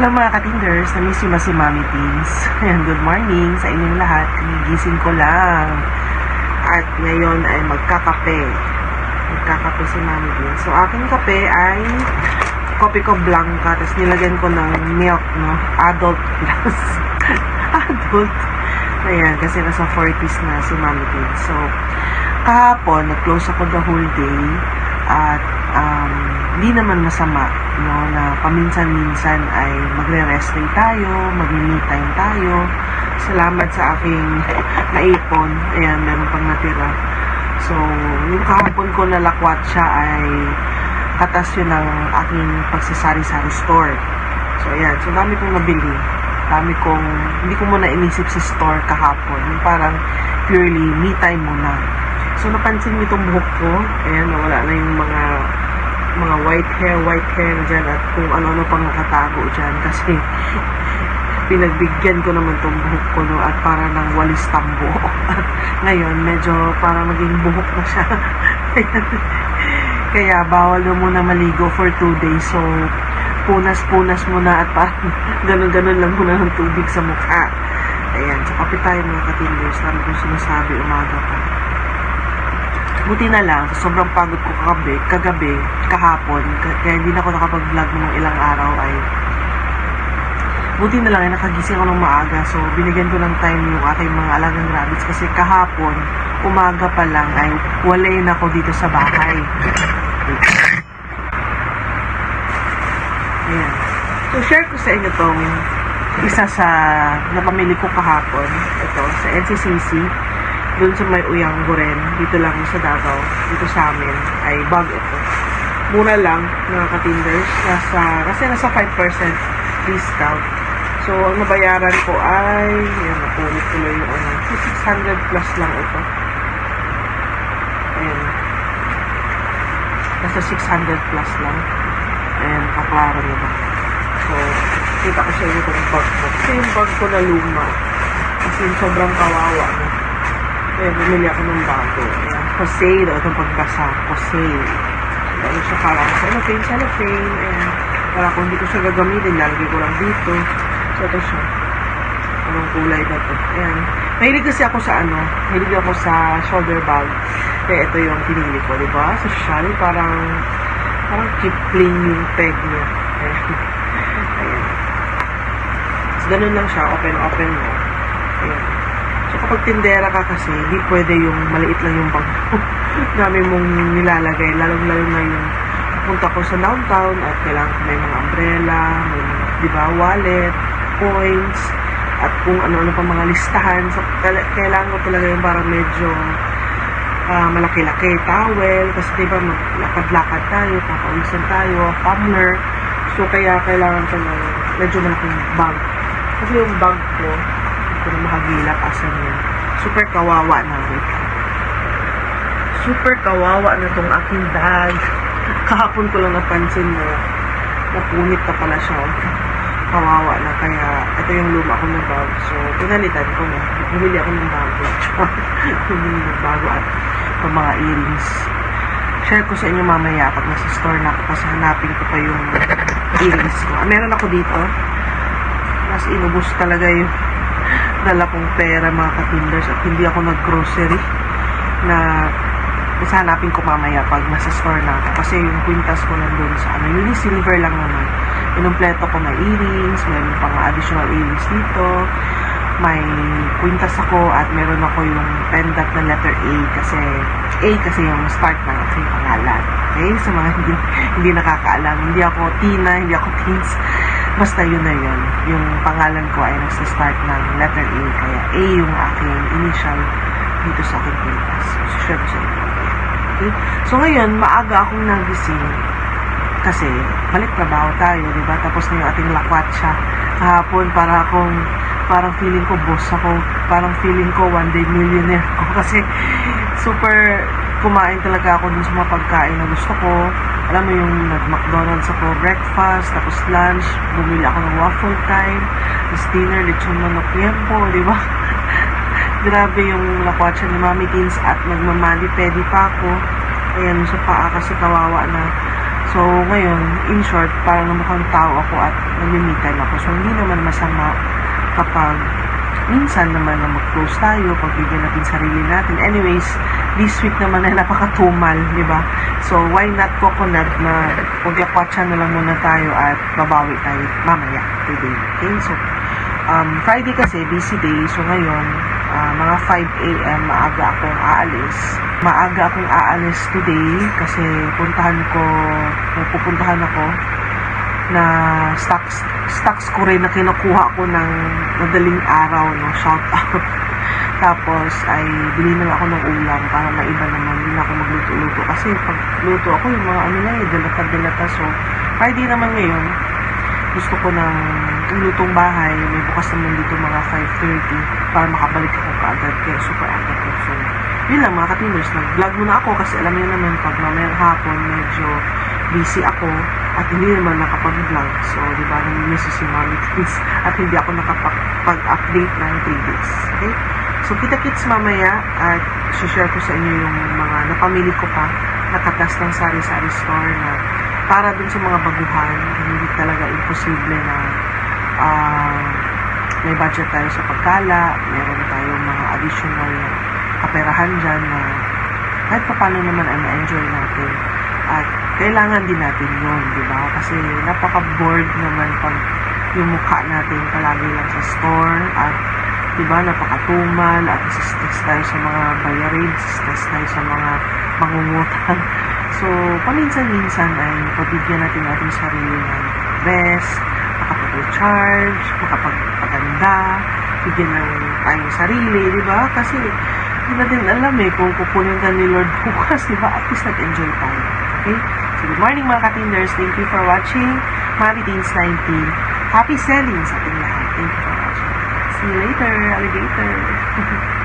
Hello mga katinders, na-miss yung si Mami. Ayan, good morning sa inyong lahat. Gigising ko lang. At ngayon ay magkakape. Magkakape si Mami Teens. So, aking kape ay kopi ko blanca, tapos nilagyan ko ng milk, no? Adult plus. Adult. Ayan, kasi nasa 40s na si Mami Teens. So, kahapon, nag-close ako the whole day. Hindi naman masama, no, na paminsan-minsan ay magre-rest day tayo, mag-me time tayo. Salamat sa aking naipon. Ayan, meron pang natira. So, yung kahapon ko nalakwat siya ay katas yun ng aking pagsasari-sari store. So, ayan. So, dami kong nabili. Dami kong, hindi ko muna inisip sa store kahapon. Yung parang purely me time muna. So, napansin niyo itong buhok ko. Ayan, nawala na yung mga mga white hair, white hair dyan at kung ano-ano pang nakatago dyan kasi pinagbigyan ko naman itong buhok ko no, at para ng walis tambo. Ngayon, medyo para maging buhok na siya. Kaya bawal na muna maligo for two days. So, punas-punas muna at parang ganun-ganun lang muna ng tubig sa mukha. Ayan, so kapit tayo mga katinders. Sabi ko sinasabi umaga pa. Buti na lang, sobrang pagod ko kagabi, kagabi kahapon, kaya hindi na ako nakapag-vlog ng ilang araw ay buti na lang ay nakagising ako ng maaga. So binigyan ko ng time yung aking mga alagang rabbits kasi kahapon umaga pa lang ay walay na ako dito sa bahay. Ayan. So share ko sa inyo tong isa sa napamili ko kahapon. Ito sa NCCC doon sa may Uyang Guren, dito lang sa Davao, dito sa amin, ay bag ito. Mura lang, mga katinders, nasa, kasi nasa 5% discount. So, ang nabayaran ko ay, yan, napunit tuloy yung ano, 600 plus lang ito. Ayan. Nasa 600 plus lang. Ayan, kaklaro nyo ba? So, kita ko sa inyo itong bag ko. Kasi yung bag ko na luma. Kasi sobrang kawawa na. Kaya bumili ako ng bago. Ayan, Jose daw itong pagbasa. Jose. Ano siya parang cellophane, cellophane. Ayan. Para kung hindi ko siya gagamitin, lalagay ko lang dito. So, ito siya. Anong kulay ba ito? Ayan. Mahilig kasi ako sa ano, mahilig ako sa shoulder bag. Kaya ito yung pinili ko, di ba? Sa shell, parang, parang kipling yung peg niya. Ayan. Ayan. So, ganun lang siya, open-open mo. Ayan. Kapag tindera ka kasi, hindi pwede yung maliit lang yung bag. Dami mong nilalagay, lalong-lalo na yung punta ko sa downtown at kailangan ko may mga umbrella, may mga, di ba, wallet, coins, at kung ano-ano pa mga listahan. So, kaila- kailangan ko talaga yung parang medyo ah, malaki-laki, towel, kasi di ba, maglakad-lakad tayo, papawisan tayo, tumbler. So, kaya kailangan ko ng medyo malaking bag. Kasi yung bag ko, na makagilap asan yun. Super kawawa na rin. Super kawawa na tong aking bag. Kahapon ko lang napansin na napunit na pala siya. Kawawa na. Kaya ito yung luma ko na bag. So, pinalitan ko na. Bumili ako ng bago. Bumili ng bago at ng mga earrings. Share ko sa inyo mamaya pag nasa store na ako kasi hanapin ko pa yung earrings ko. Meron ako dito. Mas inubos talaga yung dala kong pera mga katinders at hindi ako nag-grocery na kasi hanapin ko mamaya pag nasa store na ako. Kasi yung kwintas ko nandun sa ano, yun silver lang naman. Inumpleto ko may earrings, meron pang additional earrings dito. May kwintas ako at meron ako yung pendant na letter A kasi A kasi yung start ng aking pangalan. Okay? Sa mga hindi, hindi nakakaalam. Hindi ako Tina, hindi ako Teens. Basta yun na yun. Yung pangalan ko ay nagsa-start ng letter A. Kaya A yung aking initial dito sa aking kwintas. So, share ko sa. Okay? So, ngayon, maaga akong nagising kasi balik trabaho tayo, di ba? Tapos na yung ating lakwatsa kahapon para akong parang feeling ko boss ako, parang feeling ko one day millionaire ako kasi super kumain talaga ako dun sa mga pagkain na gusto ko. Alam mo yung nag-McDonald's ako breakfast, tapos lunch, bumili ako ng waffle time, tapos dinner, lechon manok yempo, di ba? Grabe yung lakwatsa ni Mami Teens at nagmamali pedi pa ako. Ayan, sa paa kasi kawawa na. So, ngayon, in short, parang mukhang tao ako at nag-me time ako. So, hindi naman masama kapag minsan naman na mag-close tayo, pagbigyan natin sarili natin. Anyways, this week naman ay napakatumal, di ba? So, why not coconut na maglakwatsa na lang muna tayo at babawi tayo mamaya today. Okay? So, um, Friday kasi, busy day. So, ngayon, ah, mga 5 a.m. maaga akong aalis. Maaga akong aalis today kasi puntahan ko, pupuntahan ako na stocks stocks ko rin na kinukuha ko ng madaling araw no? Shout out. Tapos ay bili na lang ako ng ulam para maiba naman. Na ako magluto-luto kasi pag luto ako yung mga ano na eh dalata-dalata so Friday naman ngayon gusto ko ng lutong bahay. May bukas naman dito mga 5.30 para makabalik ako kaagad. Kaya super agad ko so yun lang mga katimers nag-vlog muna ako kasi alam niyo naman pag mamayang hapon medyo busy ako at hindi naman nakapag-vlog. So, di ba, namimiss si Mommy Kids at hindi ako nakapag-update ng 3 days. Okay? So, kita-kits mamaya at share ko sa inyo yung mga napamili ko pa nakatas ng sari-sari store na para dun sa mga baguhan, hindi talaga imposible na ah, may budget tayo sa pagkala, meron tayong mga additional na kaperahan dyan na kahit pa paano naman ay ma-enjoy natin. At kailangan din natin yun, di ba? Kasi napaka-bored naman pag yung mukha natin palagi lang sa store at di ba napakatumal at stress tayo sa mga bayarin, stress tayo sa mga mangungutang. So, paminsan-minsan ay pabigyan natin ating sarili ng rest, makapag-recharge, makapagpaganda, bigyan ng tayong sarili, di ba? Kasi hindi natin alam eh kung kukunin ka ni Lord bukas, di ba? At least nag-enjoy tayo. Okay? So, good morning mga katinders. Thank you for watching. Mami Teens 19. Happy selling sa ating lahat. Thank you for watching. See you later, alligator.